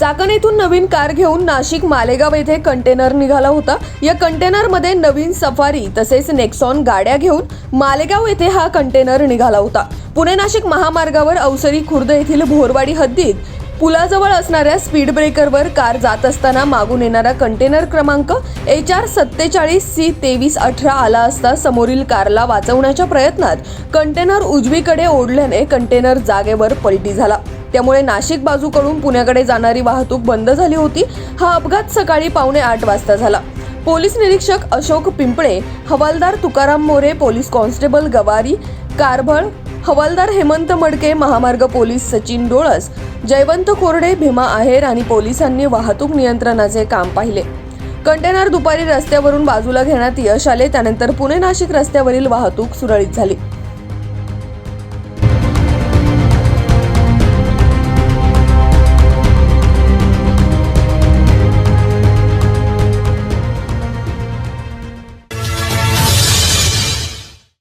चाकण येथून नवीन कार घेऊन नाशिक मालेगाव येथे कंटेनर निघाला होता. या कंटेनरमध्ये नवीन सफारी तसेच नेक्सॉन गाड्या घेऊन मालेगाव येथे हा कंटेनर निघाला होता. पुणे नाशिक महामार्गावर अवसरी खुर्द येथील भोरवाडी हद्दीत पुलाजवळ असणाऱ्या स्पीड ब्रेकरवर कार जात असताना मागून येणारा कंटेनर क्रमांक एच आर सत्तेचाळीस सी तेवीस अठरा आला असता समोरील कारला वाचवण्याच्या प्रयत्नात कंटेनर उजवीकडे ओढल्याने कंटेनर जागेवर पलटी झाला. त्यामुळे नाशिक बाजूकडून पुण्याकडे जाणारी वाहतूक बंद झाली होती. हा अपघात सकाळी पावणे आठ वाजता झाला. पोलीस निरीक्षक अशोक पिंपळे हवालदार तुकाराम मोरे पोलीस कॉन्स्टेबल गवारी कारभळ हवालदार हेमंत मडके महामार्ग पोलीस सचिन डोळस जयवंत कोरडे भीमा आहेर आणि पोलिसांनी वाहतूक नियंत्रणाचे काम पाहिले. कंटेनर दुपारी रस्त्यावरून बाजूला घेण्यात यश आले त्यानंतर पुणे नाशिक रस्त्यावरील वाहतूक सुरळीत झाली.